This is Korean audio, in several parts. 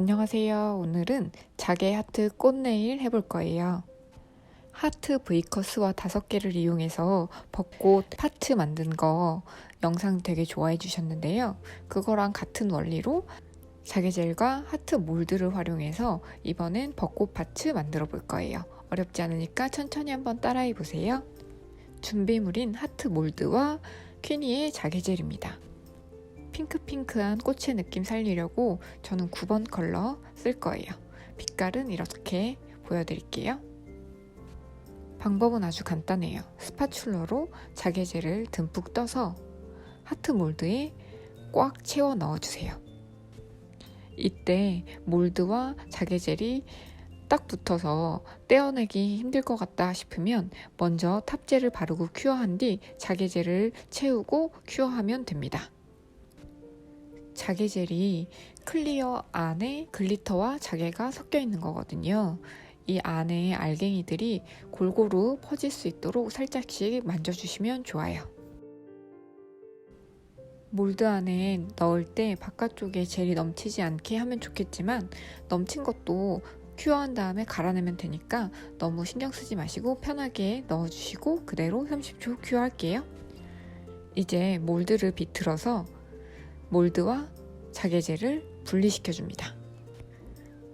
안녕하세요. 오늘은 자개 하트 꽃네일 해볼 거예요. 하트 브이커스와 다섯 개를 이용해서 벚꽃 파츠 만든 거 영상 되게 좋아해 주셨는데요. 그거랑 같은 원리로 자개젤과 하트 몰드를 활용해서 이번엔 벚꽃 파츠 만들어 볼 거예요. 어렵지 않으니까 천천히 한번 따라해 보세요. 준비물인 하트 몰드와 퀴니의 자개젤입니다. 핑크핑크한 꽃의 느낌 살리려고 저는 9번 컬러 쓸 거예요. 빛깔은 이렇게 보여드릴게요. 방법은 아주 간단해요. 스파츌러로 자개젤을 듬뿍 떠서 하트 몰드에 꽉 채워 넣어주세요. 이때 몰드와 자개젤이 딱 붙어서 떼어내기 힘들 것 같다 싶으면 먼저 탑젤을 바르고 큐어한 뒤 자개젤을 채우고 큐어하면 됩니다. 자개 젤이 클리어 안에 글리터와 자개가 섞여 있는 거거든요. 이 안에 알갱이들이 골고루 퍼질 수 있도록 살짝씩 만져주시면 좋아요. 몰드 안에 넣을 때 바깥쪽에 젤이 넘치지 않게 하면 좋겠지만 넘친 것도 큐어한 다음에 갈아내면 되니까 너무 신경 쓰지 마시고 편하게 넣어주시고 그대로 30초 큐어할게요. 이제 몰드를 비틀어서 몰드와 자개젤을 분리시켜 줍니다.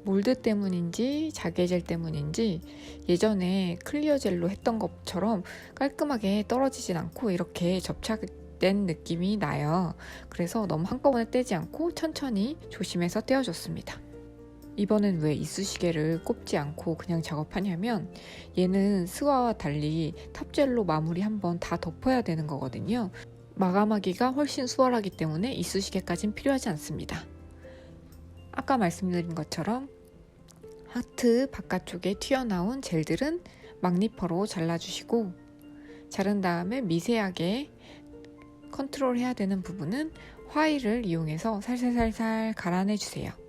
몰드 때문인지 자개젤 때문인지 예전에 클리어 젤로 했던 것처럼 깔끔하게 떨어지진 않고 이렇게 접착된 느낌이 나요. 그래서 너무 한꺼번에 떼지 않고 천천히 조심해서 떼어줬습니다. 이번엔 왜 이쑤시개를 꼽지 않고 그냥 작업하냐면 얘는 스와와 달리 탑젤로 마무리 한번 다 덮어야 되는 거거든요. 마감하기가 훨씬 수월하기 때문에 이쑤시개까진 필요하지 않습니다. 아까 말씀드린 것처럼 하트 바깥쪽에 튀어나온 젤들은 막니퍼로 잘라주시고 자른 다음에 미세하게 컨트롤해야 되는 부분은 화일을 이용해서 살살살살 갈아내주세요.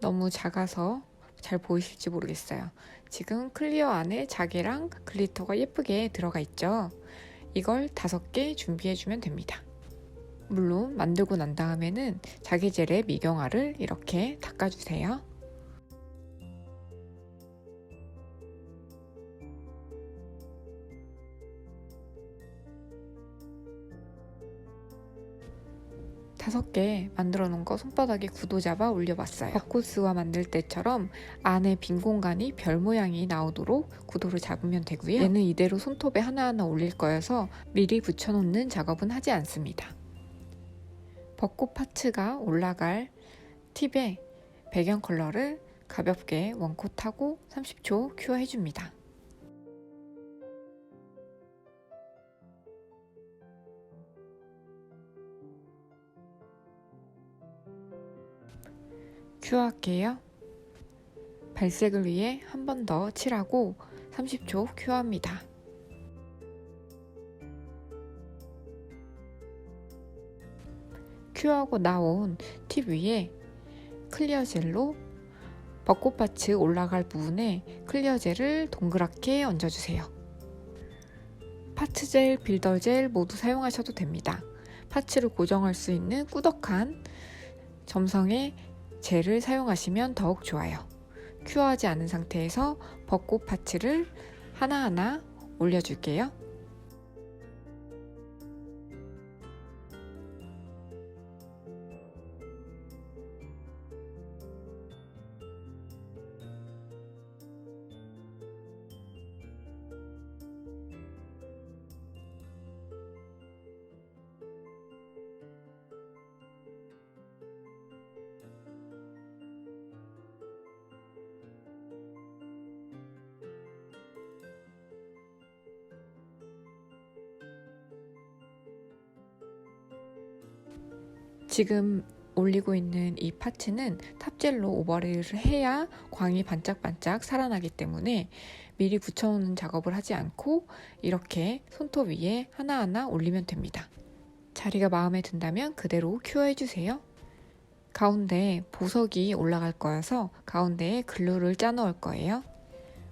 너무 작아서 잘 보이실지 모르겠어요. 지금 클리어 안에 자개랑 글리터가 예쁘게 들어가 있죠. 이걸 다섯 개 준비해주면 됩니다. 물론 만들고 난 다음에는 자개젤의 미경화를 이렇게 닦아주세요. 다섯 개 만들어 놓은 거 손바닥에 구도 잡아 올려봤어요. 벚꽃스와 만들 때처럼 안에 빈 공간이 별 모양이 나오도록 구도를 잡으면 되고요. 얘는 이대로 손톱에 하나하나 올릴 거여서 미리 붙여놓는 작업은 하지 않습니다. 벚꽃 파츠가 올라갈 팁에 배경 컬러를 가볍게 원콧하고 30초 큐어해줍니다. 큐어할게요. 발색을 위해 한 번 더 칠하고 30초 큐어합니다. 큐어하고 나온 팁 위에 클리어 젤로 벚꽃 파츠 올라갈 부분에 클리어 젤을 동그랗게 얹어주세요. 파츠 젤, 빌더 젤 모두 사용하셔도 됩니다. 파츠를 고정할 수 있는 꾸덕한 점성의 젤을 사용하시면 더욱 좋아요. 큐어하지 않은 상태에서 벚꽃 파츠를 하나하나 올려줄게요. 지금 올리고 있는 이 파츠는 탑젤로 오버레이를 해야 광이 반짝반짝 살아나기 때문에 미리 붙여놓는 작업을 하지 않고 이렇게 손톱 위에 하나하나 올리면 됩니다. 자리가 마음에 든다면 그대로 큐어해주세요. 가운데 보석이 올라갈 거여서 가운데에 글루를 짜 넣을 거예요.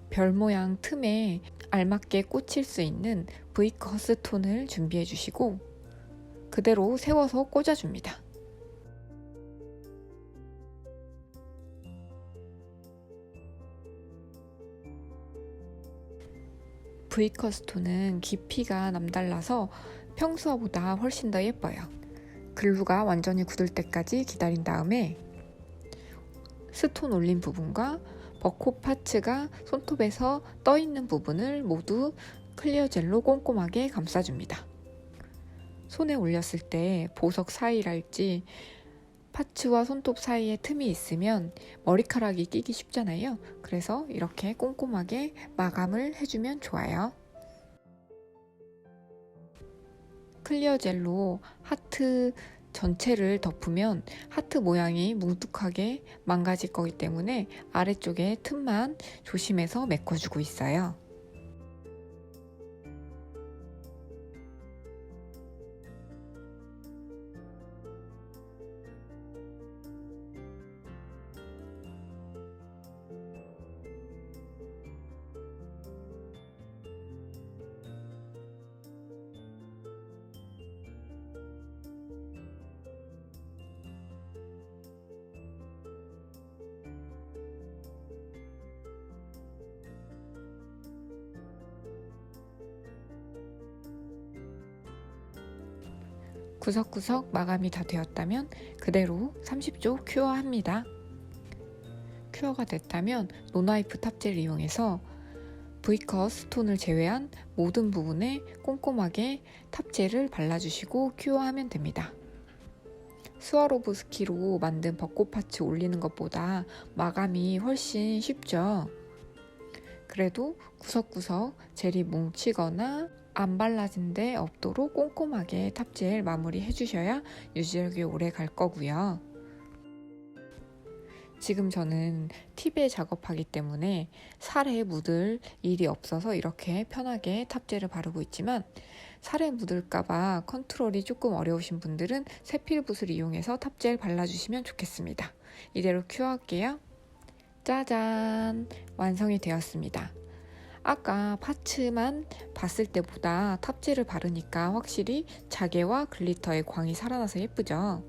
별 모양 틈에 알맞게 꽂힐 수 있는 V커 스 톤을 준비해 주시고 그대로 세워서 꽂아줍니다. V커 스톤은 깊이가 남달라서 평소보다 훨씬 더 예뻐요. 글루가 완전히 굳을 때까지 기다린 다음에 스톤 올린 부분과 버코 파츠가 손톱에서 떠 있는 부분을 모두 클리어 젤로 꼼꼼하게 감싸줍니다. 손에 올렸을 때 보석 사이랄지 파츠와 손톱 사이에 틈이 있으면 머리카락이 끼기 쉽잖아요. 그래서 이렇게 꼼꼼하게 마감을 해주면 좋아요. 클리어 젤로 하트 전체를 덮으면 하트 모양이 뭉툭하게 망가질 거기 때문에 아래쪽에 틈만 조심해서 메꿔주고 있어요. 구석구석 마감이 다 되었다면 그대로 30초 큐어합니다. 큐어가 됐다면 노나이프 탑재를 이용해서 V컷 스톤을 제외한 모든 부분에 꼼꼼하게 탑재를 발라주시고 큐어하면 됩니다. 스와로브스키로 만든 벚꽃 파츠 올리는 것보다 마감이 훨씬 쉽죠. 그래도 구석구석 젤이 뭉치거나 안 발라진 데 없도록 꼼꼼하게 탑젤 마무리 해주셔야 유지력이 오래 갈 거고요. 지금 저는 팁에 작업하기 때문에 살에 묻을 일이 없어서 이렇게 편하게 탑젤을 바르고 있지만 살에 묻을까봐 컨트롤이 조금 어려우신 분들은 세필붓을 이용해서 탑젤 발라주시면 좋겠습니다. 이대로 큐어할게요. 짜잔! 완성이 되었습니다. 아까 파츠만 봤을 때보다 탑재를 바르니까 확실히 자개와 글리터의 광이 살아나서 예쁘죠?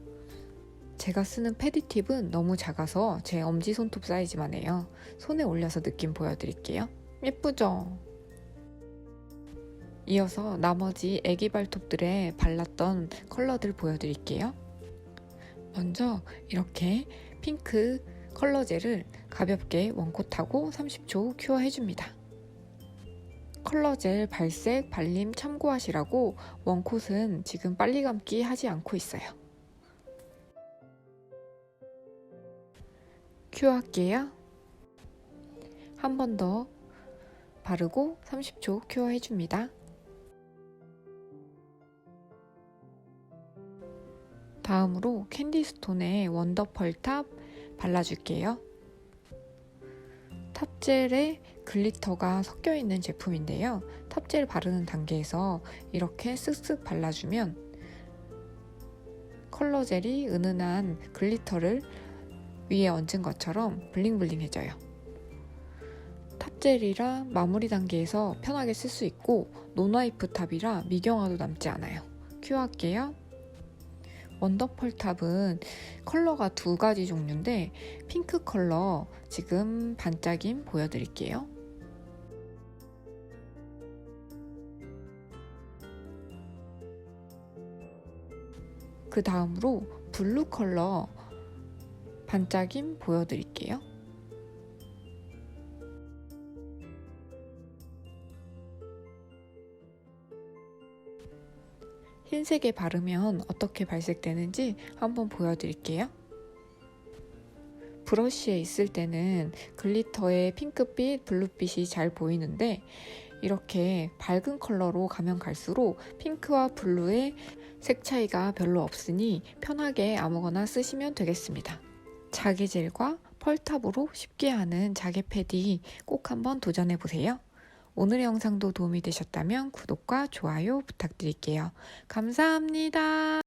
제가 쓰는 패디팁은 너무 작아서 제 엄지손톱 사이즈만 해요. 손에 올려서 느낌 보여드릴게요. 예쁘죠? 이어서 나머지 애기 발톱들에 발랐던 컬러들 보여드릴게요. 먼저 이렇게 핑크 컬러 젤을 가볍게 원콧하고 30초 큐어 해줍니다. 컬러젤 발색 발림 참고하시라고 원콧은 지금 빨리 감기 하지 않고 있어요. 큐 할게요. 한 번 더 바르고 30초 큐어 해줍니다. 다음으로 캔디스톤에 원더펄 탑 발라줄게요. 탑젤에 글리터가 섞여 있는 제품인데요. 탑젤 바르는 단계에서 이렇게 쓱쓱 발라주면 컬러 젤이 은은한 글리터를 위에 얹은 것처럼 블링블링해져요. 탑젤이라 마무리 단계에서 편하게 쓸 수 있고 노나이프 탑이라 미경화도 남지 않아요. 큐 할게요. 원더펄 탑은 컬러가 두 가지 종류인데 핑크 컬러 지금 반짝임 보여드릴게요. 그 다음으로 블루 컬러 반짝임 보여드릴게요. 흰색에 바르면 어떻게 발색되는지 한번 보여드릴게요. 브러쉬에 있을 때는 글리터의 핑크빛, 블루빛이 잘 보이는데 이렇게 밝은 컬러로 가면 갈수록 핑크와 블루의 색 차이가 별로 없으니 편하게 아무거나 쓰시면 되겠습니다. 자개 젤과 펄탑으로 쉽게 하는 자개 패디 꼭 한번 도전해 보세요. 오늘의 영상도 도움이 되셨다면 구독과 좋아요 부탁드릴게요. 감사합니다.